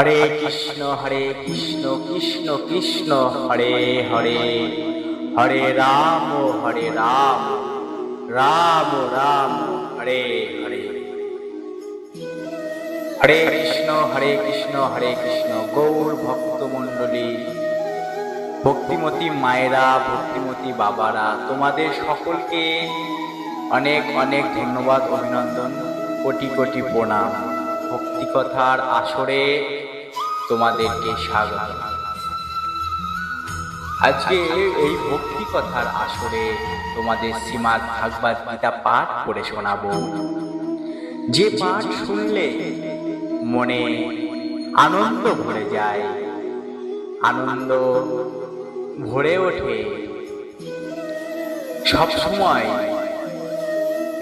হরে কৃষ্ণ হরে কৃষ্ণ কৃষ্ণ কৃষ্ণ, হরে হরে। হরে রাম হরে রাম রাম রাম, হরে হরে। হরে কৃষ্ণ হরে কৃষ্ণ হরে কৃষ্ণ, গৌর ভক্ত মণ্ডলী, ভক্তিমতী মায়েরা, ভক্তিমতী বাবারা, তোমাদের সকলকে অনেক অনেক ধন্যবাদ, অভিনন্দন, কোটি কোটি প্রণাম। ভক্তি কথার আসরে তোমাদেরকে স্বাগত। আজকে এই ভক্তি কথার আসরে তোমাদের শ্রীমাদ ভাগবত গীতা পাঠ করে শোনাবো। যে পাঠ শুনলে মনে আনন্দ ভরে যায়, আনন্দ ভরে ওঠে। সব সময়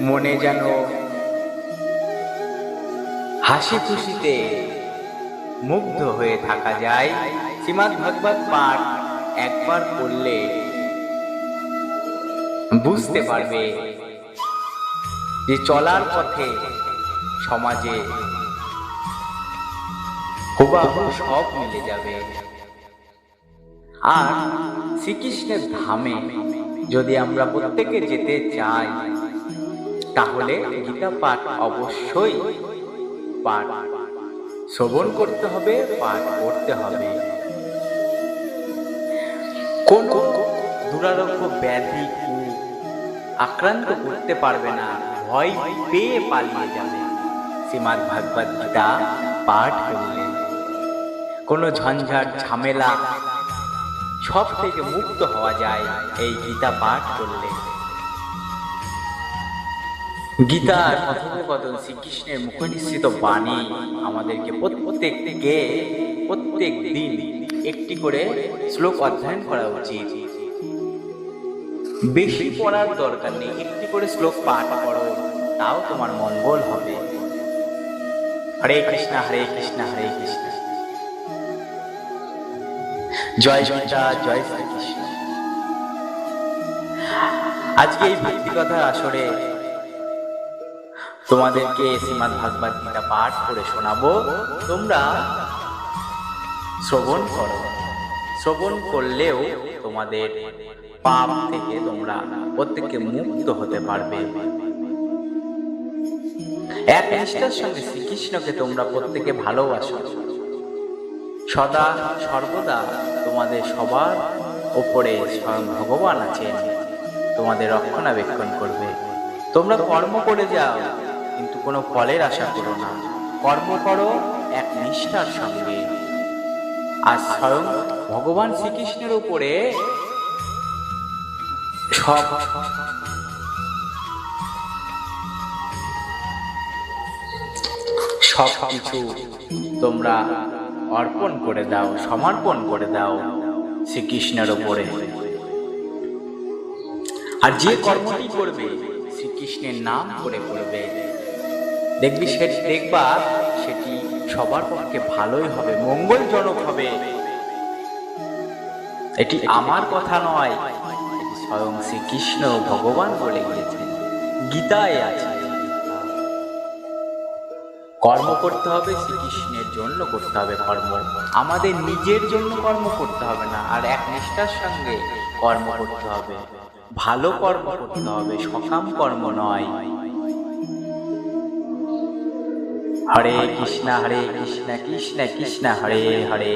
মনে যেন হাসি খুশিতে মুগ্ধ হয়ে থাকা যায়। শ্রীমদ ভাগবত পাঠ একবার পড়লে বুঝতে পারবে যে চলার পথে সমাজে হুবাহু সব মিলে যাবে। আর শ্রীকৃষ্ণের ধামে যদি আমরা প্রত্যেকে যেতে চাই, তাহলে গীতা পাঠ অবশ্যই পাঠ শ্রবণ করতে হবে, পাঠ করতে হবে। কোন দুরারোগ্য ব্যাধি আক্রান্ত করতে পারবে না, ভয় পেয়ে পালিয়ে যাবে। শ্রীমাদ ভাগবত গীতা পাঠ করলে কোনো ঝঞ্ঝাট, ঝামেলা সব থেকে মুক্ত হওয়া যায়, এই গীতা পাঠ করলে গীতার কথোপকথন শ্রীকৃষ্ণের মুখনিসৃত বাণী আমাদেরকে প্রত্যেককে, প্রত্যেক দিন একটি করে শ্লোক অধ্যয়ন করা উচিত। বেশি পড়ার দরকার নেই, একটি করে শ্লোক পাঠ করো, তাও তোমার মঙ্গল হবে। হরে কৃষ্ণ হরে কৃষ্ণ হরে কৃষ্ণ। জয় গীতা, জয় শ্রীকৃষ্ণ। আজকে এই ভক্তি কথার আসরে তোমাদেরকে শ্রীমদ ভাগবত গীতা পাঠ করে শোনাবো। তোমরা শ্রবণ করো। শ্রবণ করলেও তোমাদের পাপ থেকে তোমরা প্রত্যেককে মুক্ত হতে পারবে। এক নিষ্ঠার সঙ্গে শ্রীকৃষ্ণকে তোমরা প্রত্যেকে ভালোবাসো। সদা সর্বদা তোমাদের সবার ওপরে স্বয়ং ভগবান আছেন। তোমাদের রক্ষণাবেক্ষণ করবে। তোমরা কর্ম করে যাও। কিন্তু কোনো ফলের আশা করো না। কর্ম করো এক নিষ্ঠার সঙ্গে। আর স্বয়ং ভগবান শ্রীকৃষ্ণের উপরে সব সব কিছু তোমরা অর্পণ করে দাও, সমর্পণ করে দাও শ্রীকৃষ্ণের ওপরে আর যে কর্মটি করবে, শ্রীকৃষ্ণের নাম করে করবে। দেখবি সে দেখবা সেটি সবার পক্ষে ভালোই হবে মঙ্গলজনক হবে। এটি আমার কথা নয় এটি স্বয়ং শ্রীকৃষ্ণ ভগবান বলে গিয়েছেন। গীতায় আছে। কর্ম করতে হবে শ্রীকৃষ্ণের জন্য করতে হবে কর্ম। আমাদের নিজের জন্য কর্ম করতে হবে না আর এক নিষ্ঠার সঙ্গে কর্ম করতে হবে। ভালো কর্ম করতে হবে সকাম কর্ম নয়। হরে কৃষ্ণ হরে কৃষ্ণ কৃষ্ণ কৃষ্ণ, হরে হরে।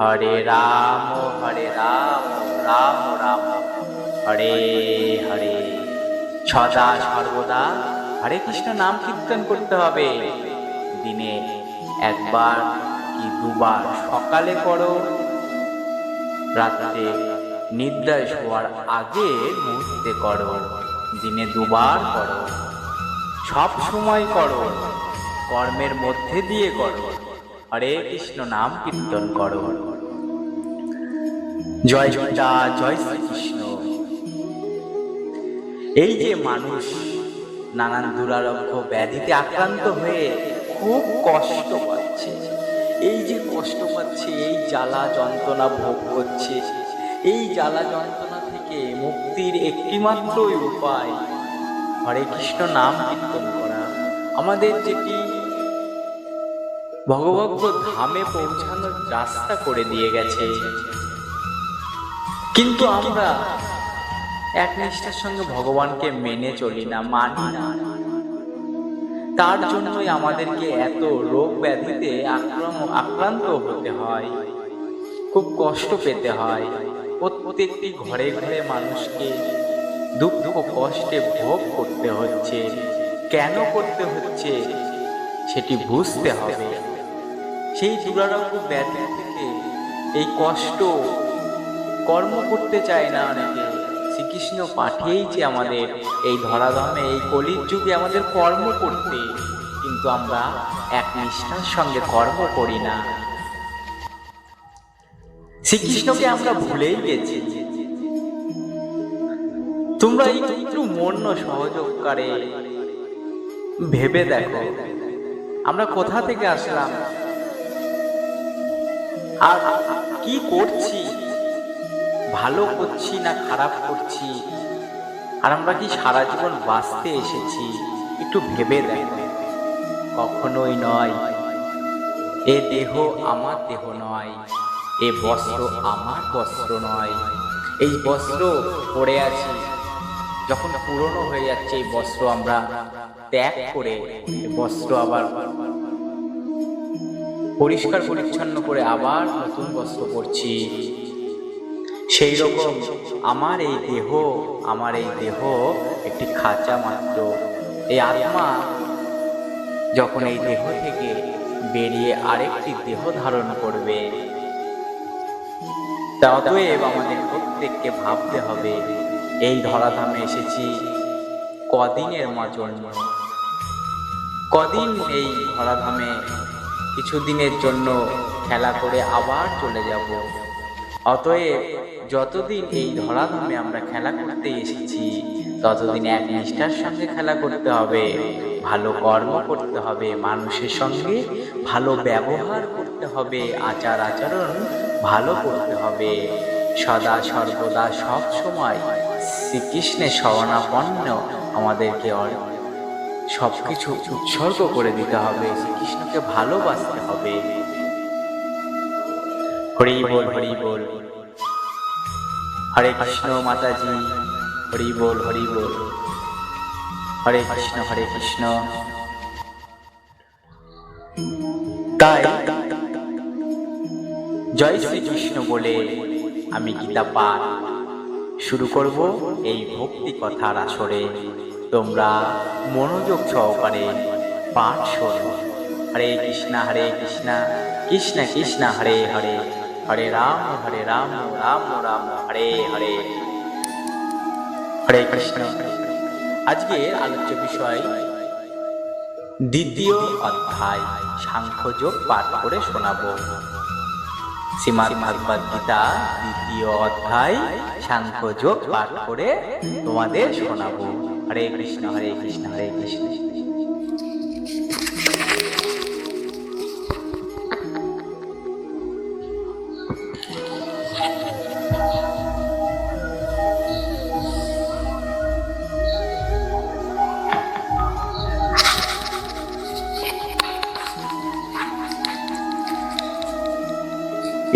হরে রাম হরে রাম রাম রাম। হরে হরে। সদা, সর্বদা হরে কৃষ্ণ নাম কীর্তন করতে হবে। দিনে একবার কি দুবার সকালে করো। রাত্রে নিদ্রায় শোয়ার আগে মুহূর্তে করো। দিনে দুবার করো। সব সময় করো। কর্মের মধ্যে দিয়ে করো। হরে কৃষ্ণ নাম কীর্তন করো। জয় গীতা জয় শ্রীকৃষ্ণ। এই যে মানুষ নানান দুরারোগ্য ব্যাধিতে আক্রান্ত হয়ে খুব কষ্ট পাচ্ছে, এই যে কষ্ট পাচ্ছে, এই জ্বালা যন্ত্রণা ভোগ করছে, এই জ্বালা যন্ত্রণা থেকে মুক্তির একটিমাত্রই উপায়। হরে কৃষ্ণ নাম কীর্তন করা। আমাদের যেটি ভগভক্ত ধামে পৌঁছানোর রাস্তা করে দিয়ে গেছে। কিন্তু আমরা এক নিষ্ঠার সঙ্গে ভগবানকে মেনে চলি না, মানি না। তার জন্যই আমাদেরকে এত রোগ ব্যাধিতে আক্রান্ত হতে হয়। খুব কষ্ট পেতে হয়। প্রত্যেকটি ঘরে ঘরে মানুষকে দুঃখ কষ্টে ভোগ করতে হচ্ছে। কেন করতে হচ্ছে সেটি বুঝতে হবে। সেই দুরারোগ্য ব্যাধি থেকে। এই কষ্ট কর্ম করতে চায় না অনেকে। শ্রীকৃষ্ণ পাঠিয়েইছে আমাদের এই ধরাধামে, এই কলির যুগে আমাদের কর্ম করতে। কিন্তু আমরা এক নিষ্ঠার সঙ্গে কর্ম করি না। শ্রীকৃষ্ণকে আমরা ভুলেই গেছি। তোমরা একটু মন্য সহযোগকারে ভেবে দেখো। আমরা কোথা থেকে আসলাম? আর কি করছি? ভালো করছি না খারাপ করছি? আর আমরা কি সারা জীবন বাঁচতে এসেছি? একটু ভেবে দেখো। কখনোই নয়। এ দেহ আমার দেহ নয়। এ বস্ত্র আমার বস্ত্র নয়। এই বস্ত্র পরে আছি। যখন পুরনো হয়ে যাচ্ছে এই বস্ত্র আমরা ত্যাগ করে বস্ত্র আবার পরিষ্কার পরিচ্ছন্ন করে আবার নতুন বস্ত্র পরছি। সেই রকম আমার এই দেহ, আমার এই দেহ একটি খাঁচা মাত্র। এই আত্মা যখন এই দেহ থেকে বেরিয়ে আরেকটি দেহ ধারণ করবে অতএব আমাদের প্রত্যেককে ভাবতে হবে, এই ধরাধামে এসেছি কদিনের জন্য কদিন এই ধরাধামে কিছুদিনের জন্য খেলা করে আবার চলে যাব। অতএব যতদিন এই ধরাধামে আমরা খেলা করতে এসেছি, ততদিন এক নিষ্ঠার সঙ্গে খেলা করতে হবে, ভালো কর্ম করতে হবে, মানুষের সঙ্গে ভালো ব্যবহার করতে হবে, আচার আচরণ ভালো করতে হবে। সদা সর্বদা সব সময় শ্রীকৃষ্ণের শরণাপন্ন আমাদেরকে অর- সবকিছু উৎসর্গ করে দিতে হবে। শ্রীকৃষ্ণকে ভালোবাসতে হবে। হরি বল হরি বল। হরে কৃষ্ণ মাতাজি, হরি বল হরি বল। হরে কৃষ্ণ হরে কৃষ্ণ। তাই জয় শ্রীকৃষ্ণ বলে আমি গীতা পাঠ শুরু করব এই ভক্তি কথার আসরে। তোমরা মনোযোগ সহকারে পাঠ শোনো। হরে কৃষ্ণ হরে কৃষ্ণ কৃষ্ণ কৃষ্ণ, হরে হরে হরে রাম হরে রাম রাম রাম, হরে হরে। হরে কৃষ্ণ। আজকের আলোচ্য বিষয়, দ্বিতীয় অধ্যায়, সাংখ্যযোগ পাঠ করে শোনাবো। শ্রীমাদ ভাগবত গীতা, দ্বিতীয় অধ্যায়, সাংখ্যযোগ পাঠ করে তোমাদের শোনাবো। হরে কৃষ্ণ হরে কৃষ্ণ হরে কৃষ্ণ।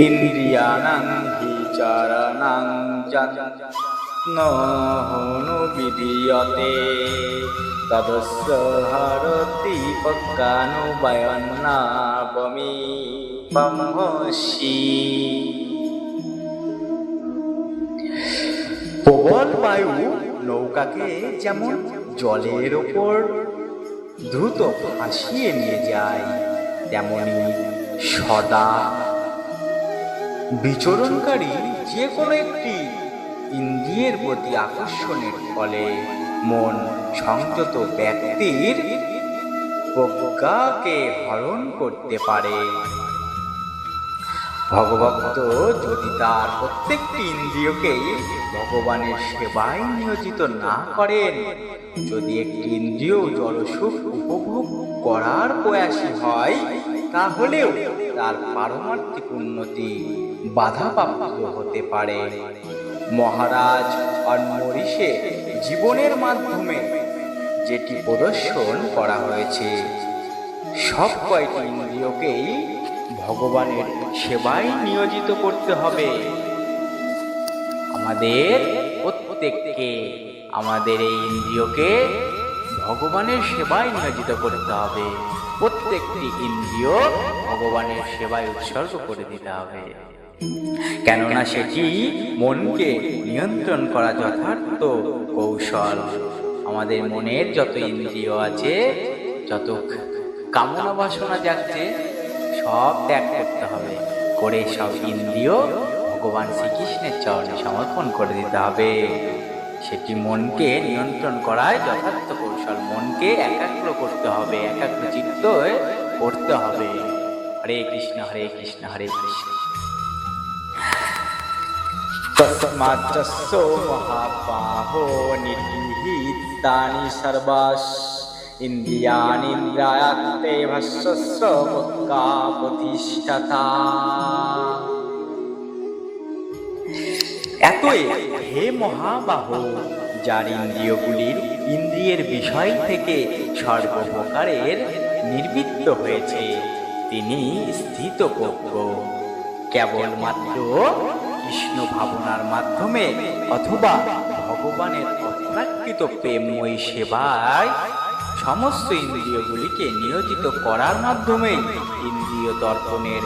ইন্দ্রিয়াণাং হি চারণাং যত্ন হনু বিধীয়তে তদস্য হরতি পজ্ঞানু বয়ন্নাবমি ব্রহ্মসি প্রবল বায়ু নৌকাকে যেমন জলের ওপর দ্রুত ভাসিয়ে নিয়ে যায়, তেমনি সদা বিচরণকারী যে কোনো একটি ইন্দ্রিয়ের প্রতি আকর্ষণের ফলে মন সংযত ব্যক্তির প্রজ্ঞাকে হরণ করতে পারে। ভগভক্ত যদি তার প্রত্যেকটি ইন্দ্রিয়কেই ভগবানের সেবায় নিয়োজিত না করেন, যদি একটি ইন্দ্রিয় জলসুখ উপভোগ করার প্রয়াসী হয়, তাহলেও তার পারমার্থিক উন্নতি বাধাপ্রাপ্ত হতে পারে। মহারাজ অন্মরিষে জীবনের মাধ্যমে যেটি প্রদর্শন করা হয়েছে। সব কয়টি ইন্দ্রিয়কেই ভগবানের সেবায় নিয়োজিত করতে হবে। আমাদের প্রত্যেককে, আমাদের এই ইন্দ্রিয়কে ভগবানের সেবায় নিয়োজিত করতে হবে। প্রত্যেকটি ইন্দ্রিয় ভগবানের সেবায় উৎসর্গ করে দিতে হবে। কেননা সেটি মনকে নিয়ন্ত্রণ করা যথার্থ কৌশল। আমাদের মনের যত ইন্দ্রিয় আছে, যত কামনা বাসনা যাচ্ছে, সব ত্যাগ করতে হবে। করে সব ইন্দ্রিয় ভগবান শ্রীকৃষ্ণের চরণে সমর্পণ করে দিতে হবে। সেটি মনকে নিয়ন্ত্রণ করায় যথার্থ কৌশল। মনকে একাগ্র করতে হবে একাগ্র চিত্ত করতে হবে। হরে কৃষ্ণ হরে কৃষ্ণ হরে কৃষ্ণ। তস্মাচ্চস্য মহাবাহো নির্বিহিতানি সর্বাস ইন্দ্রিয়ানিন্দ্রায়াত্তে ভস্যস্য মুক্কা প্রতিষ্ঠাতা এতই হে মহাবাহ, যার ইন্দ্রিয়গুলির ইন্দ্রিয়ের বিষয় থেকে সর্বপ্রকারের নির্বৃত্ত হয়েছে, তিনি স্থিতপজ্ঞ কেবলমাত্র কৃষ্ণ ভাবনার মাধ্যমে অথবা ভগবানের অপ্রাকৃত প্রেমময়ী সেবায় সমস্ত ইন্দ্রিয়গুলিকে নিয়োজিত করার মাধ্যমে ইন্দ্রিয় দর্পণের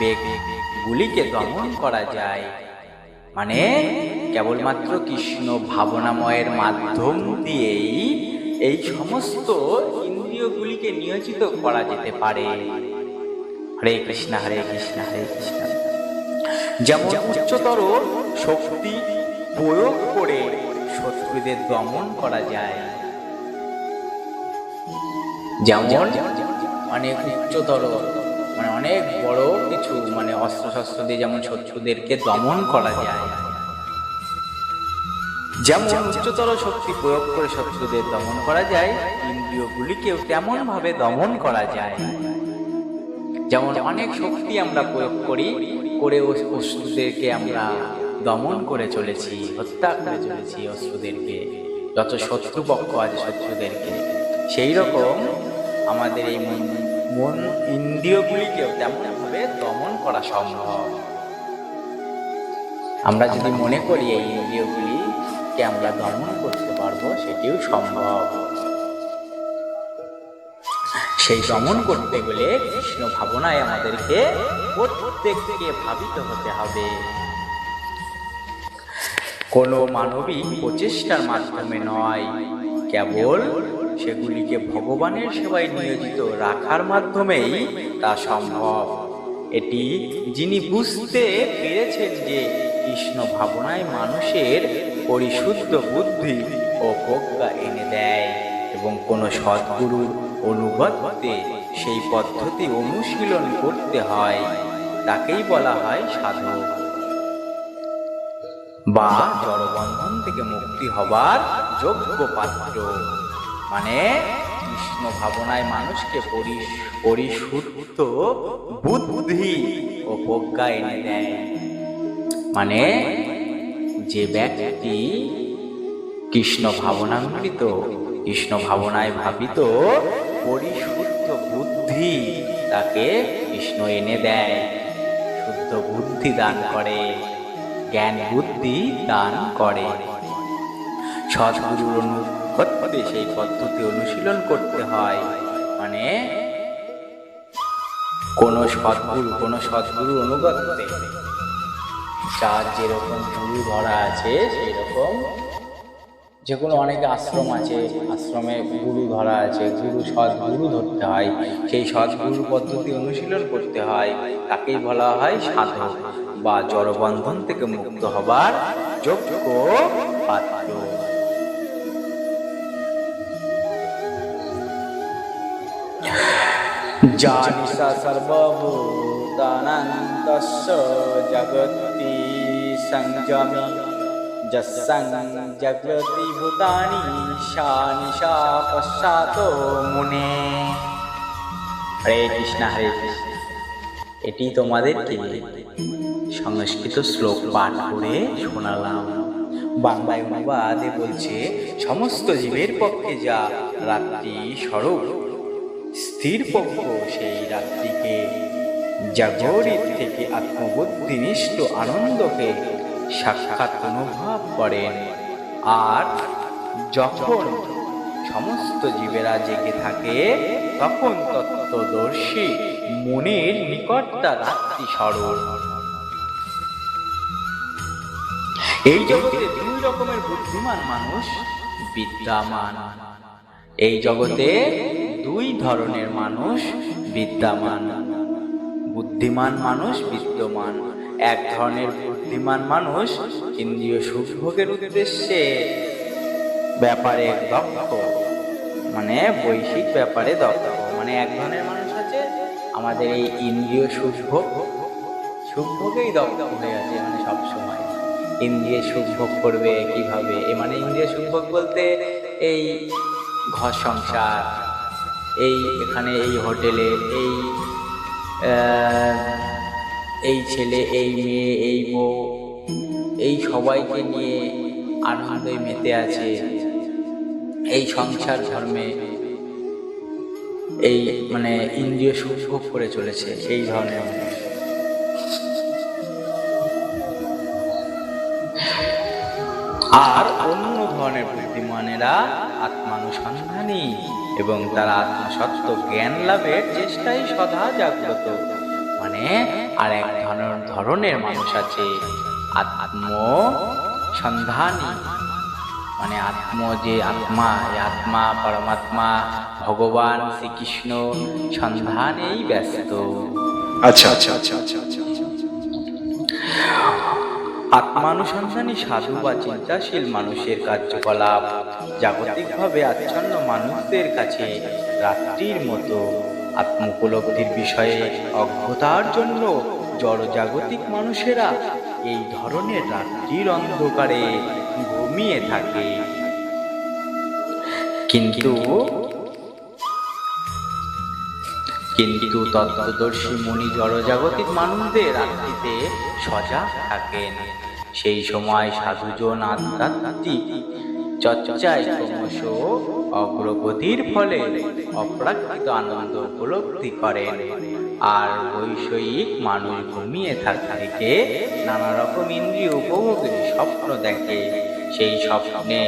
বেগগুলিকে দমন করা যায়। মানে কেবলমাত্র কৃষ্ণ ভাবনাময়ের মাধ্যম দিয়েই এই সমস্ত ইন্দ্রিয়গুলিকে নিয়োজিত করা যেতে পারে। হরে কৃষ্ণ হরে কৃষ্ণ হরে কৃষ্ণ। যেমন উচ্চতর শক্তি প্রয়োগ করে শত্রুদের দমন করা যায়। যেমন অনেক উচ্চতর মানে অনেক বড় কিছু মানে অস্ত্র শস্ত্র দিয়ে যেমন শত্রুদেরকে দমন করা যায়। যেমন উচ্চতর শক্তি প্রয়োগ করে শত্রুদের দমন করা যায়, ইন্দ্রিয়গুলিকেও তেমন ভাবে দমন করা যায়। যেমন অনেক শক্তি আমরা প্রয়োগ করি করে অশ্রুদেরকে আমরা দমন করে চলেছি, হত্যা করে চলেছি অশ্রুদেরকে। যত শত্রুপক্ষ আছে শত্রুদেরকে। সেই রকম আমাদের এই মন মন ইন্দ্রিয়গুলিকেও তেমনভাবে দমন করা সম্ভব। আমরা যদি মনে করি এই ইন্দ্রিয়গুলিকে আমরা দমন করতে পারব, সেটিও সম্ভব। সেই দমন করতে গেলে কৃষ্ণ ভাবনায় আমাদেরকে প্রত্যেককে ভাবিত হতে হবে। কোনো মানবিক প্রচেষ্টার মাধ্যমে নয়, কেবল সেগুলিকে ভগবানের সেবায় নিয়োজিত রাখার মাধ্যমেই তা সম্ভব। এটি যিনি বুঝতে পেরেছেন যে কৃষ্ণ ভাবনায় মানুষের পরিশুদ্ধ বুদ্ধি ও প্রজ্ঞা এনে দেয়। এবং কোনো সদ্গুরুর অনুগত্যে সেই পদ্ধতি অনুশীলন করতে হয়, তাকেই বলা হয় সাধক বা জড়বন্ধন থেকে মুক্তি হবার যোগ্য পাত্র মানে কৃষ্ণ ভাবনায় মানুষকে পরি- পরিশুদ্ধ বুদ্ধি ও প্রজ্ঞা এনে দেয়। মানে যে ব্যক্তি কৃষ্ণ ভাবনামৃত কৃষ্ণ ভাবনায় ভাবিত পরিশুদ্ধ বুদ্ধি তাকে কৃষ্ণ এনে দেয়। শুদ্ধ বুদ্ধি দান করে, জ্ঞান বুদ্ধি দান করে। সদ্গুরুর অনুগত্যে সেই পদ্ধতি অনুশীলন করতে হয়। মানে কোন সদ্গুরু, কোন সদ্গুরুর অনুগত্যে। যার যেরকম গুরু ধরা আছে সেই রকম যে কোনো অনেক আশ্রম আছে, আশ্রমে গুরু ধরা আছে, গুরু সদ্গুরু ধরতে হয়, সেই সদ্গুরু পদ্ধতি অনুশীলন করতে হয়, তাকেই বলা হয় সাধক বা জড়বন্ধন থেকে মুক্ত হবার যোগ্য পাত্র। জানিসা সর্বভূতানন্তস্য জগতি সংযমী। যসং জগতি ভূতানি সা নিশা পশ্চাৎ মুনে হরে কৃষ্ণ হরে এটি তোমাদেরকে সংস্কৃত শ্লোক পাঠ করে শোনালাম। বাংলায় অনুবাদে বলছে, সমস্ত জীবের পক্ষে যা রাত্রি স্বরূপ, স্থির পক্ষ সেই রাত্রিকে। জাগরিত থেকে আত্মবুদ্ধিনিষ্ঠ আনন্দকে সাক্ষাৎ অনুভব করেন আর যখন সমস্ত জীবেরা জেগে থাকে, তখন তত্ত্বদর্শী মনের নিকটতা রাত্রি স্মরণ। এই জগতে দুই রকমের বুদ্ধিমান মানুষ বিদ্যামান। এই জগতে দুই ধরনের মানুষ বিদ্যামান। বুদ্ধিমান মানুষ বিদ্যমান। এক ধরনের বুদ্ধিমান মানুষ ইন্দ্রিয় সুখভোগের উদ্দেশ্যে ব্যাপারে দক্ষ মানে বৈশ্বিক ব্যাপারে দক্ষ। মানে এক ধরনের মানুষ আছে, আমাদের এই ইন্দ্রিয় সুখভোগ, সুখভোগেই দক্ষ হয়ে আছে মানে সব সময়। ইন্দ্রিয় সুখভোগ করবে কীভাবে? এ মানে ইন্দ্রিয় সুখভোগ বলতে এই ঘর সংসার, এই এখানে এই হোটেলে, এই এই ছেলে, এই মেয়ে, এই বউ, এই সবাইকে নিয়ে আনন্দে মেতে আছে এই সংসার ধর্মে। এই মানে ইন্দ্রিয় সুখভোগ করে চলেছে এই ধরনের মানুষ আর অন্য ধরনের বুদ্ধিমানেরা আত্মানুসন্ধানী এবং তারা আত্মসত্ত্ব জ্ঞান লাভের চেষ্টাই সদা জাগ্রত। মানে আর এক ধরনের ধরনের মানুষ আছে আত্ম সন্ধানী মানে আত্ম যে আত্মা এই আত্মা পরমাত্মা ভগবান শ্রীকৃষ্ণ সন্ধানেই ব্যস্ত। আচ্ছা আচ্ছা আচ্ছা আচ্ছা আচ্ছা। আত্মানুসন্ধানী সাধু বা চিন্তাশীল মানুষের কার্যকলাপ জাগতিকভাবে আচ্ছন্ন মানুষদের কাছে রাত্রির মতো। আত্মোপলব্ধির বিষয়ে অজ্ঞতার জন্য জড়জাগতিক মানুষেরা এই ধরনের রাত্রির অন্ধকারে ঘুমিয়ে থাকে। কিন্তু কিন্তু তত্ত্বদর্শী মুনি জড়জাগতিক মানুষদের রাত্রিতে সজাগ থাকেন। সেই সময় সাধুজন আধ্যাত্মিক চর্চায় ক্রমশ অগ্রগতির ফলে অপ্রাকৃত আনন্দ উপলব্ধি করেন। আর বৈষয়িক মানুষ ঘুমিয়ে থাকা থেকে নানা রকম ইন্দ্রিয় উপভোগের স্বপ্ন দেখে। সেই স্বপ্নে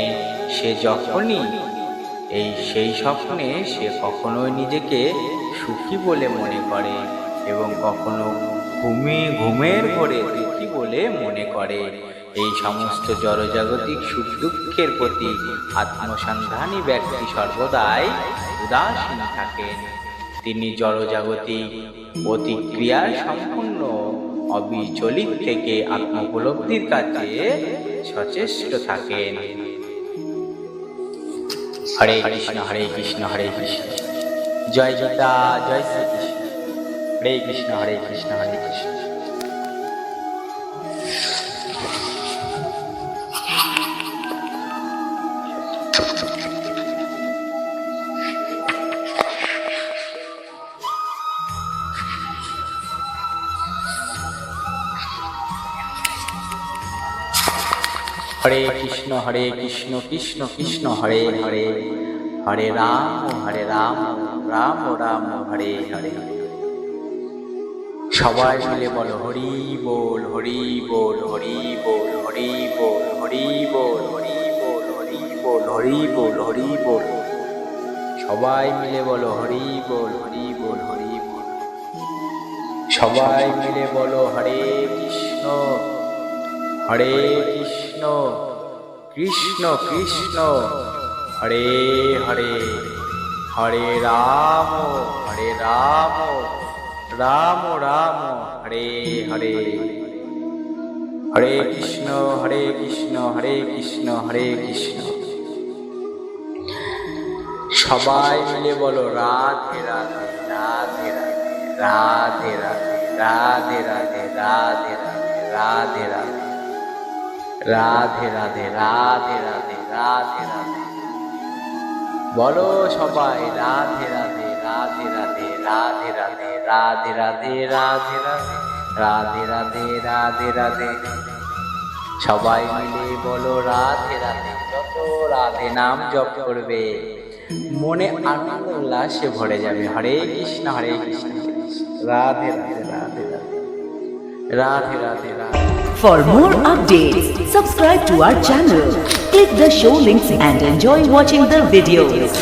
সে যখনই, এই সেই স্বপ্নে সে কখনোই নিজেকে সুখী বলে মনে করে এবং কখনো ঘুমে ঘুমের ঘরে দুঃখী বলে মনে করে। এই সমস্ত জড়জাগতিক সুখ দুঃখের প্রতি আত্মসন্ধানী ব্যক্তি সর্বদাই উদাসীন থাকেন। তিনি জড়জাগতিক প্রতিক্রিয়ার সম্পূর্ণ অবিচলিত থেকে আত্মোপলব্ধির কাছে সচেষ্ট থাকেন। হরে কৃষ্ণ হরে কৃষ্ণ হরে কৃষ্ণ। জয় গীতা, জয় শ্রীকৃষ্ণ। হরে কৃষ্ণ হরে কৃষ্ণ হরে কৃষ্ণ। হরে কৃষ্ণ হরে কৃষ্ণ কৃষ্ণ কৃষ্ণ, হরে হরে। হরে রাম হরে রাম রাম রাম, হরে হরে। সবাই মিলে বলো, হরি বল হরি বল হরি বল হরি বল হরি বল, হরি বল হরি বল হরি বল সবাই মিলে বলো হরি বল হরি বল হরি বল সবাই মিলে বলো হরে কৃষ্ণ হরে কৃষ্ণ কৃষ্ণ কৃষ্ণ। হরে হরে হরে রাম হরে রাম রাম রাম, হরে হরে। হরে কৃষ্ণ হরে কৃষ্ণ হরে কৃষ্ণ হরে কৃষ্ণ। সবাই মিলে বলো রাধে রাধে রাধে রাধে রাধে রাধে রাধে রাধে রাধে রাধে রাধে রাধে রাধে রাধে রাধে রাধে বলো সবাই রাধে রাধে রাধে রাধে রাধে রাধে রাধে রাধে রাধে রাধে রাধে রাধে রাধে সবাই মিলে বলো রাধে রাধে যত রাধে নাম জপ করবে মনে আনন্দ উল্লাসে ভরে যাবে হরে কৃষ্ণ হরে Krishna Radhe Radhe Radhe Radhe Radhe Radhe For more updates, subscribe to our channel, click the show links and enjoy watching the videos.